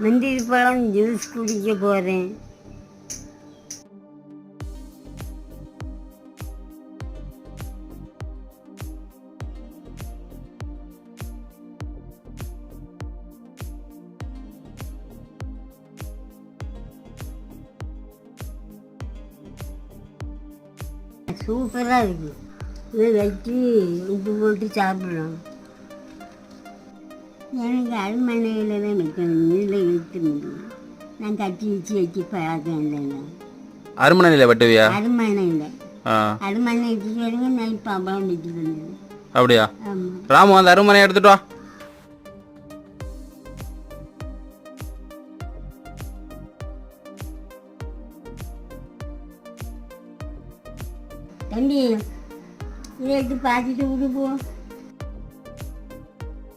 முந்திரி பழம் ஜூஸ் குடிக்க போகிறேன் சூப்பராக இருக்குது இதை வச்சு உப்பு போட்டு சாப்பிட்றோம் எனக்கு அரண்மனையில் தான் நிற்கணும் நான் கட்டி வச்சு வச்சு பழக்கம் இல்லைங்க. அருமனையில் வெட்டுவியா? அருமனையில். அருமனை வச்சுட்டு வருங்க நான் இப்போ அப்புறம் வச்சுட்டு வந்தேன் அப்படியா ராமு அந்த அருமனை எடுத்துட்டு வா. தம்பி இதை எடுத்து பார்த்துட்டு விட்டு போ.